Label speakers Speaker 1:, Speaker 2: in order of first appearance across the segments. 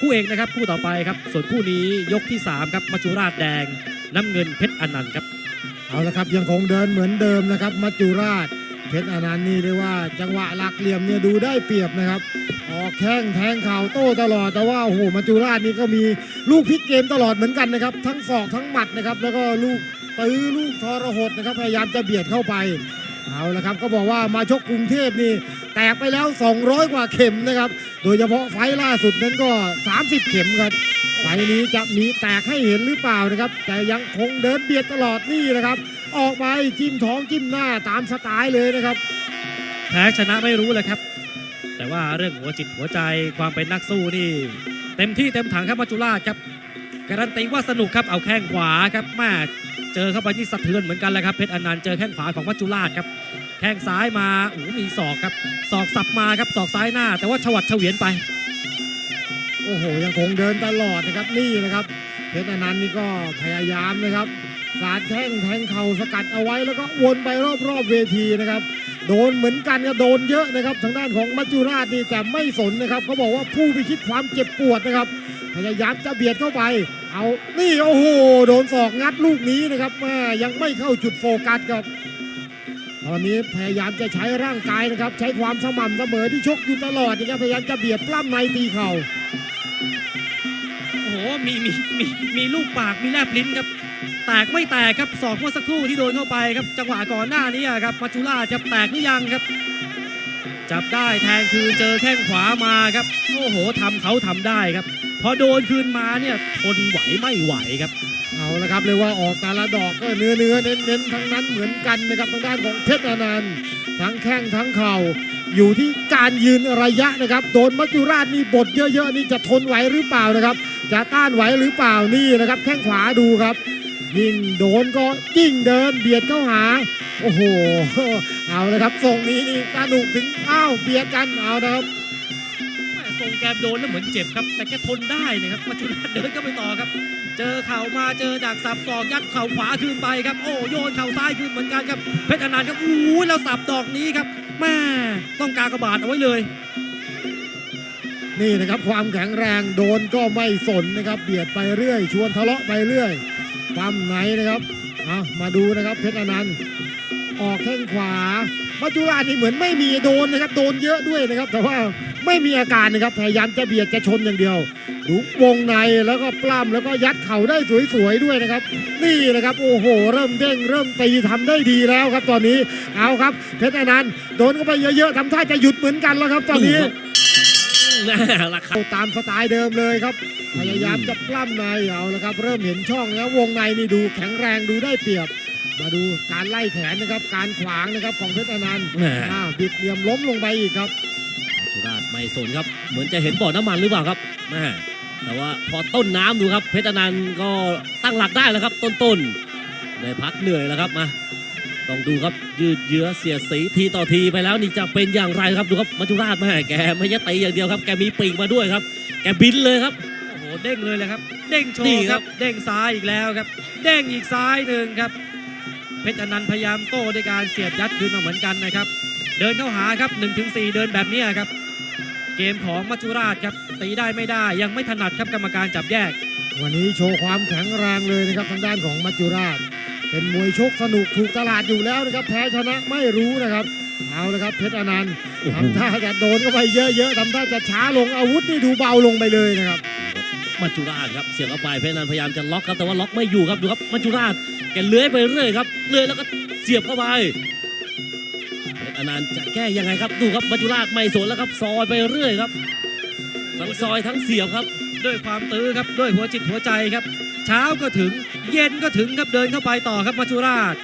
Speaker 1: คู่เอกนะครับคู่ต่อไปครับ ส่วนคู่นี้ยกที่ 3 ครับมัจจุราชแดง น้ำเงินเพชรอนันต์ครับ
Speaker 2: เอาละครับยังคงเดินเหมือนเดิมนะครับ มัจจุราชเพชรอนันต์นี่เรียกว่าจังหวะหลักเหลี่ยมเนี่ยดูได้เปรียบนะครับ ออกแข้งแทงเข่าโต้ตลอดแต่ว่าโอ้โหมัจจุราชนี่ก็มีลูกพลิกเกมตลอดเหมือนกันนะครับ ทั้งศอกทั้งหมัดนะครับแล้วก็ลูกตื้อลูกทรหดนะครับพยายามจะเบียดเข้าไป เอาละครับก็บอกว่ามาชกกรุงเทพนี่แตกไปแล้ว 200 กว่าเข็มนะครับ โดยเฉพาะไฟล่าสุดนั้นก็ 30 เข็มครับไฟนี้จะมีแตกให้เห็นหรือเปล่านะครับ แต่ยังคงเดินเบียดตลอดนี่นะครับ ออกไปจิ้มท้องจิ้มหน้าตามสไตล์เลยนะครับ
Speaker 1: แพ้ชนะไม่รู้เลยครับ แต่ว่าเรื่องหัวจิตหัวใจความเป็นนักสู้นี่ เต็มที่เต็มถังครับมัจจุราชครับการันตีว่าสนุกครับเอาแข้งขวาครับแม่ เจอเข้าไปที่สะเทือนเหมือนกันแหละครับเพชรอนันต์เจอแข้งขวาของมัจจุราชครับแข้งซ้ายมาโอ้หมีศอกครับศอกสับมาครับศอกซ้ายหน้า แต่ว่าฉวัดเฉวียนไป
Speaker 2: โอ้โหยังคงเดินตลอดนะครับนี่นะครับเพชรอนันต์นี่ก็พยายามนะครับสาดแข้งแทงเข่าสกัดเอาไว้แล้วก็วนไปรอบๆเวทีนะครับ โดนเหมือนกันก็โดนเยอะนะครับ ทางด้านของมัจจุราชนี่แต่ไม่สนนะครับเขาบอกว่าผู้พิชิตความเจ็บปวดนะครับ พยายามจะเบียดเข้าไป เอานี่โอ้โหโดนศอกงัดลูกนี้นะครับแม่ยังไม่เข้าจุดโฟกัสครับตอนนี้พยายามจะใช้ร่างกายนะครับ ใช้ความสม่ำเสมอที่ชกอยู่ตลอดนะครับพยายามจะเบียดปล้ำในตีเข่า
Speaker 1: โอ้โหมีมีมีมีลูกปากมีแลบลิ้นครับแตกไม่แตกครับศอกเมื่อสักครู่ที่โดนเข้าไปครับ จังหวะก่อนหน้านี้อะครับมัจจุราจะแตกหรือยังครับ จับได้แทงคืนเจอแข้งขวามาครับโอ้โหทำเขาทำได้ครับ อโดนคืนมาเนี่ยทนไหวไม่ไหวครับ
Speaker 2: เอาละครับเรียกว่าออกแต่ละดอกก็เนื้อเนื้อเน้นเน้นๆทั้งนั้นเหมือนกันนะครับทางด้านของเพชรอนันต์ทั้งแข้งทั้งเข่าอยู่ที่การยืนระยะนะครับโดนมัจจุราชนี่บดเยอะๆนี่จะทนไหวหรือเปล่านะครับ จะต้านไหวหรือเปล่านี่นะครับ แข้งขวาดูครับ ยิ่งโดนก็ยิ่งเดินเบียดเข้าหา โอ้โห เอาเลยครับทรงนี้นี่สนุกถึงอ้าวเบียดกันเอานะครับ
Speaker 1: แม่ทรงแกมโดนแล้วเหมือนเจ็บครับ แต่แกทนได้นะครับมัจจุราเดินก็ไปต่อครับ เจอเข่ามาเจอดักสับศอกยัดเข่าขวาคืนไปครับ โอ้โยนเข่าซ้ายคืนเหมือนกันครับเพชรอนันต์ครับอู้แล้วสับดอกนี้ครับแม่ต้องการกระบาดเอาไว้เลย
Speaker 2: นี่นะครับความแข็งแรงโดนก็ไม่สนนะครับเบียดไปเรื่อย ชวนทะเลาะไปเรื่อยปั้มไหนนะครับเอามาดูนะครับเพชรอนันต์ออกแข้งขวา มัจจุราชนี่เหมือนไม่มีโดนนะครับโดนเยอะด้วยนะครับ แต่ว่าไม่มีอาการนะครับพยายามจะเบียดจะชนอย่างเดียวดูวงในแล้วก็ปล้ำแล้วก็ยัดเข่าได้สวยๆด้วยนะครับ นี่นะครับโอ้โห เริ่มเด้งเริ่มตีทำได้ดีแล้วครับตอนนี้เอาครับเพชรอนันต์โดนเข้าไปเยอะๆทำท่าจะหยุดเหมือนกันแล้วครับตอนนี้
Speaker 1: น่าราคา
Speaker 2: เอาตามสไตล์เดิมเลยครับ พยายามจะปล้ำในเอาแล้วครับ เริ่มเห็นช่องแล้ววงในนี่ดูแข็งแรงดูได้เปรียบ มาดูการไล่แขนนะครับ การขวางนะครับของเพชรอนันต์
Speaker 1: แหม
Speaker 2: อ่าบิดเหลี่ยมล้มลงไปอีกครับ
Speaker 3: สุราษฎร์ไม่สนครับ เหมือนจะเห็นบ่อน้ำมันหรือเปล่าครับแม่แต่ว่าพอต้นน้ำดูครับ เพชรอนันต์ก็ตั้งหลักได้แล้วครับ ต้นๆได้พักเหนื่อยแล้วครับมาต้องดูครับยืดเยื้อเสียดสีทีต่อทีไปแล้วนี่จะเป็นอย่างไรครับดูครับมัจจุราชแม่แกไม่ใช่ตีอย่างเดียวครับ แกมีปีกมาด้วยครับ แกบินเลยครับ
Speaker 1: โอ้โหเด้งเลยเลยครับ เด้งโช
Speaker 3: นี่
Speaker 1: ว์
Speaker 3: ค
Speaker 1: ค
Speaker 3: รั
Speaker 1: รับ บ เด้งซ้ายอีกแล้วครับ เด้งอีกซ้ายหนึ่งครับ เพชรอนันต์พยายามโต้ด้วยการเสียบยัดคืนมาเหมือนกันนะครับ เดินเข้าหาครับ 1-4ถึงเดินแบบเนี้ยครับ เกมของมัจจุราชครับตีได้ไม่ได้ยังไม่ถนัดครับกรรมการจับแยก
Speaker 2: วันนี้โชว์ความแข็งแรงเลยนะครับทางด้านของมัจจุราช เป็นมวยชกสนุกถูกตลาดอยู่แล้วนะครับแพ้ชนะไม่รู้นะครับเอาละครับเพชรอนันต์ทำท่าจะโดนเข้าไปเยอะๆทำท่าจะช้าลงอาวุธนี่ดูเบาลงไปเลยนะครับ
Speaker 3: มัจจุราชครับเสียบเข้าไปเพชรอนันต์พยายามจะล็อกครับแต่ว่าล็อกไม่อยู่ครับดูครับมัจจุราชแกเลื้อยไปเรื่อยครับเลื้อยแล้วก็เสียบเข้าไปเพชรอนันต์จะแก้ยังไงครับดูครับมัจจุราชไม่สนแล้วครับซอยไปเรื่อยครับ ทั้งซอยทั้งเสียบครับ
Speaker 1: ด้วยความตื้อครับด้วยหัวจิตหัวใจครับ เช้าก็ถึงเย็นก็ถึงครับเดินเข้าไปต่อครับมัจจุราช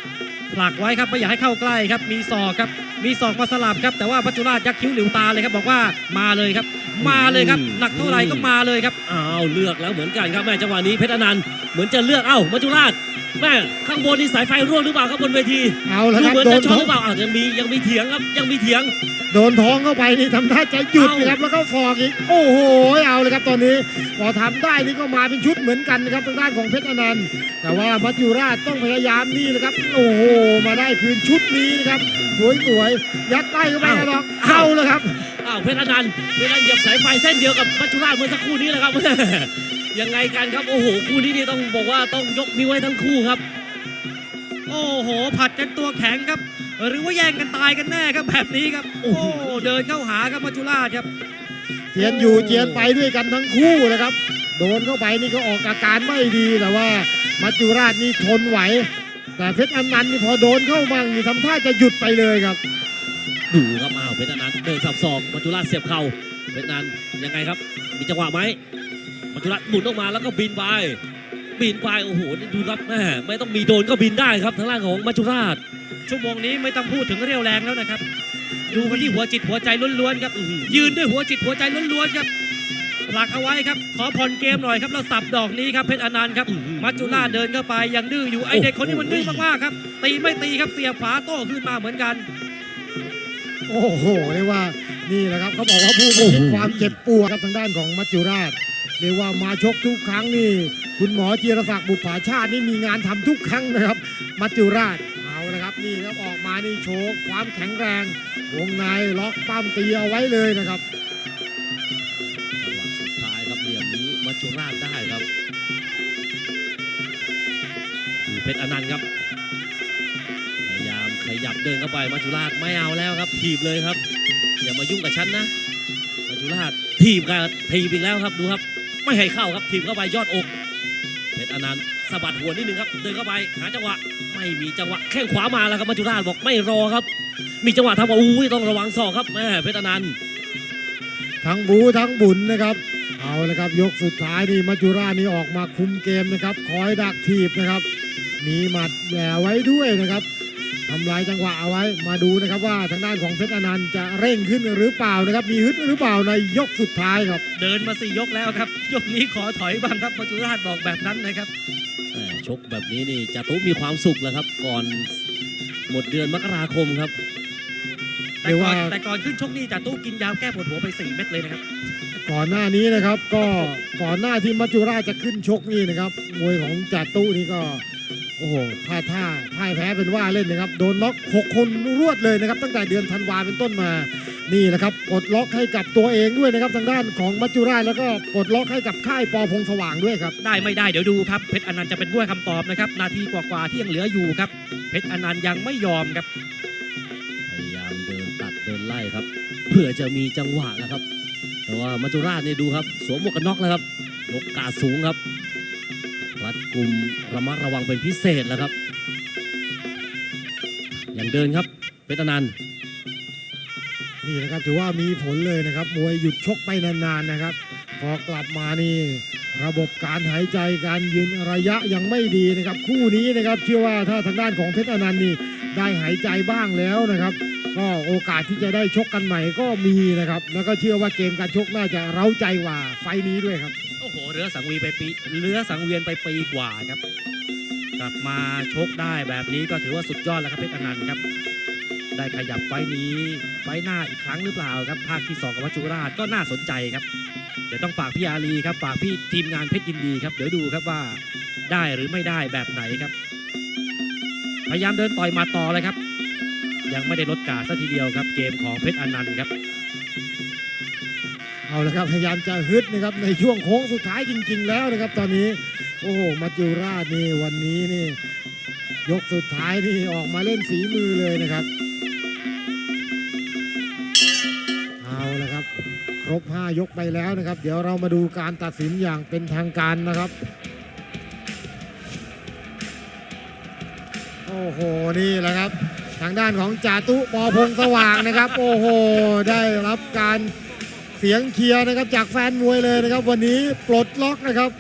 Speaker 1: ผลักไว้ครับไม่อยากให้เข้าใกล้ครับ มีศอกครับ มีศอกมาสลับครับ แต่ว่ามัจจุราชยักคิ้วหลิวตาเลยครับบอกว่ามาเลยครับ มาเลยครับ หนักเท่าไหร่ก็มาเลยครับ
Speaker 3: อ้าวเลือกแล้วเหมือนกันครับแม่จังหวะนี้เพชรอนันต์เหมือนจะเลือกเอ้ามัจจุราชแม่ข้างบนนี่สายไฟร่วงหรือเปล่าครับบนเวที
Speaker 2: เอาละ
Speaker 3: ดู
Speaker 2: ครับ
Speaker 3: เหมือน
Speaker 2: โด
Speaker 3: จะ
Speaker 2: น
Speaker 3: ช็อ
Speaker 2: ท้
Speaker 3: ต
Speaker 2: อ
Speaker 3: หรือเปล่าอ้าวยังมียังมีเถียงครับยังมีเถียง
Speaker 2: โดนท้องเข้าไปนี่ทำท่าจะหยุด
Speaker 3: เอ้า
Speaker 2: นะครับแล้วก็ฟอกอีกโอ้โหเอาเลยครับตอนนี้พอทำได้นี่ก็มาเป็นชุดเหมือนกันนะครับทางด้านของเพชรอนันต์แต่ว่ามัจจุราชต้องพยายามนี่นะครับโอ้โหมาได้คืนชุดนี้นะครับสวยๆยัดใต้เข้าไปนะน้องเอาเลยครับ
Speaker 3: อ้าวเพชรอนันต์เพชรอนันต์เหยียบสายไฟเส้นเดียวกับมัจจุราชเมื่อสักครู่นี้แหละครับ ยังไงกันครับโอ้โหคู่นี้นี่ต้องบอกว่าต้องยกนิ้วให้ทั้งคู่ครับ
Speaker 1: โอ้โห ผัดกันตัวแข็งครับ หรือว่าแย่งกันตายกันแน่ครับแบบนี้ครับ โอ้โหเดินเข้าหาครับมัจจุราชครับ
Speaker 2: เจียนอยู่เจียนไปด้วยกันทั้งคู่นะครับ โดนเข้าไปนี่ก็ออกอาการไม่ดีแต่ว่ามัจจุราชนี่ทนไหว แต่เพชรอนันต์นี่พอโดนเข้ามั่งนี่ทำท่าจะหยุดไปเลยครับ
Speaker 3: ดูครับอ้าวเพชรอนันต์เดินสับศอกมัจจุราชเสียบเข่าเพชรอนันต์ยังไงครับ มีจังหวะไหมมัจจุราชหมุนออกมาแล้วก็บินไปบินไปโอ้โหนี่ดูครับแม่ไม่ต้องมีโดนก็บินได้ครับทางล่างของมัจจุราช
Speaker 1: ชั่วโมงนี้ไม่ต้องพูดถึงเรี่ยวแรงแล้วนะครับ ดูกันที่หัวจิตหัวใจล้วนๆครับ
Speaker 3: อื้อหือ
Speaker 1: ยืนด้วยหัวจิตหัวใจล้วนๆครับผลักเอาไว้ครับ ขอผ่อนเกมหน่อยครับแล้วสับดอกนี้ครับเพชรอนันต์ครับมัจจุราชเดินเข้าไปยังดื้ออยู่ไอเด็กคนนี้มันดื้อมากๆครับตีไม่ตีครับเสียบขวาโต้ขึ้นมาเหมือนกัน
Speaker 2: โอ้โหเรียกว่านี่แหละครับเขาบอกว่าผู้พิชิตความเจ็บปวดครับทางด้านของมัจจุราชเรียกว่ามาชกทุกครั้งนี่คุณหมอจีรศักดิ์บุตรผาชาตินี่มีงานทำทุกครั้งนะครับ มัจจุราชเอาละครับนี่ครับออกมานี่โชว์ความแข็งแรงวงในล็อกปั้มตีเอาไว้เลยนะครับ
Speaker 3: จังหวะสุดท้ายครับเหลี่ยมนี้มัจจุราชได้ครับดูเพชรอนันต์ครับพยา ขยับเดินเข้าไปมัจจุราชไม่เอาแล้วครับ ถีบเลยครับ อย่ามายุ่งกับฉันนะมัจจุราชถีบกันถีบอีกแล้วครับดูครับ ไม่ให้เข้าครับถีบเข้าไปยอดอกเพชรอนันต์สะบัดหัวนิดนึงครับ เดินเข้าไปหาจังหวะไม่มีจังหวะแข้งขวามาแล้วครับมัจจุราชบอกไม่รอครับ มีจังหวะทำว่าอุ้ยต้องระวังศอกครับแม่เพชรอนันต์
Speaker 2: ทั้งบูทั้งบุญนะครับ เอาละครับยกสุดท้ายนี่มัจจุราชนี่ออกมาคุมเกมนะครับ คอยดักถีบนะครับ มีหมัดแย่ไว้ด้วยนะครับ ทำลายจังหวะเอาไว้ มาดูนะครับว่าทางด้านของเพชรอนันต์จะเร่งขึ้นหรือเปล่านะครับ มีฮึดหรือเปล่าในยกสุดท้ายครับ
Speaker 1: เดินมาสี่ยกแล้วครับ ยกนี้ขอถอยบ้างครับมัจจุราชบอกแบบนั้นนะครับ
Speaker 3: แหม่ชกแบบนี้นี่จาตุมีความสุขแล้วครับ ก่อนหมดเดือนมกราคมครับ
Speaker 1: แต่
Speaker 2: เรียก
Speaker 1: ก่อ
Speaker 2: ว่า
Speaker 1: นแต่ก่อนขึ้นชกนี่จ่าตู้กินยาแก้ปวดหัวไปสี่เม็ดเลยนะครับ
Speaker 2: ก่อนหน้านี้นะครับก็ก่อนหน้าที่มัจจุราชจะขึ้นชกนี่นะครับมวยของจ่าตู้นี่ก็ โอ้โหท่าท่าพ่ายแพ้เป็นว่าเล่นนะครับ โดนน็อกหกคนรวดเลยนะครับ ตั้งแต่เดือนธันวาเป็นต้นมา นี่แหละครับปลดล็อกให้กับตัวเองด้วยนะครับทางด้านของมัจจุราชแล้วก็ปลดล็อกให้กับค่ายปอพงสว่างด้วยครับ
Speaker 1: ได้ไม่ได้เดี๋ยวดูครับเพชรอนันต์จะเป็นด้วยคำตอบนะครับ นาทีกว่าๆที่ยังเหลืออยู่ครับ เพชรอนันต์ยังไม่ยอมครับ
Speaker 3: พยายามเดินตัดเดินไล่ครับ เพื่อจะมีจังหวะนะครับ แต่ว่ามัจจุราชนี่ดูครับ สวมหมวกกันน็อกแล้วครับยกกาดสูงครับ รัดกลุ่มระมัดระวังเป็นพิเศษแล้วครับ อยังเดินครับเพชรนัน
Speaker 2: นี่นะครับถือว่ามีผลเลยนะครับ มวยหยุดชกไปนานๆนะครับ พอกลับมานี่ระบบการหายใจการยืนระยะยังไม่ดีนะครับ คู่นี้นะครับเชื่อว่าถ้าทางด้านของเพชรอนันต์นี่ได้หายใจบ้างแล้วนะครับ ก็โอกาสที่จะได้ชกกันใหม่ก็มีนะครับ แล้วก็เชื่อว่าเกมการชกน่าจะเร้าใจกว่าไฟนี้ด้วยครับ
Speaker 1: เรือสังวีไปปีเรือสังเวียนไปปีกว่าครับ กลับมาชกได้แบบนี้ก็ถือว่าสุดยอดแล้วครับเพชรอนันต์ครับ ได้ขยับไฟนี้ไฟหน้าอีกครั้งหรือเปล่าครับภาคที่สองกับวัจุราชก็น่าสนใจครับ เดี๋ยวต้องฝากพี่อารีครับฝากพี่ทีมงานเพชรยินดีครับเดี๋ยวดูครับว่าได้หรือไม่ได้แบบไหนครับ พยายามเดินต่อยมาต่อเลยครับ ยังไม่ได้ลดกาสักทีเดียวครับ เกมของเพชรอนันต์ครับ
Speaker 2: เอาละครับพยายามจะฮึดนะครับในช่วงโค้งสุดท้ายจริง ๆ แล้วนะครับ ตอนนี้โอ้โหมัจจุราชนี่วันนี้นี่ ยกสุดท้ายนี่ออกมาเล่นฝีมือเลยนะครับเอาละครับ ครบ 5 ยกไปแล้วนะครับ เดี๋ยวเรามาดูการตัดสินอย่างเป็นทางการนะครับโอ้โหนี่แหละครับ ทางด้านของจาตุปอพงสว่างนะครับ โอ้โห ได้รับการ เสียงเชียร์นะครับจากแฟนมวยเลยนะครับ วันนี้ปลดล็อกนะครับ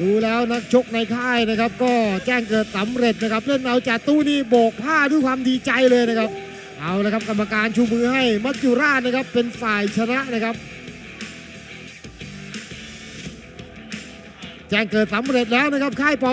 Speaker 2: ดูแล้วนักชกในค่ายนะครับ ก็แจ้งเกิดสำเร็จนะครับ เล่นเอาจ่าตู้นี่โบกผ้าด้วยความดีใจเลยนะครับ เอาละครับกรรมการชูมือให้มัจจุราชนะครับเป็นฝ่ายชนะนะครับ แจ้งเกิดสำเร็จแล้วนะครับค่ายปอ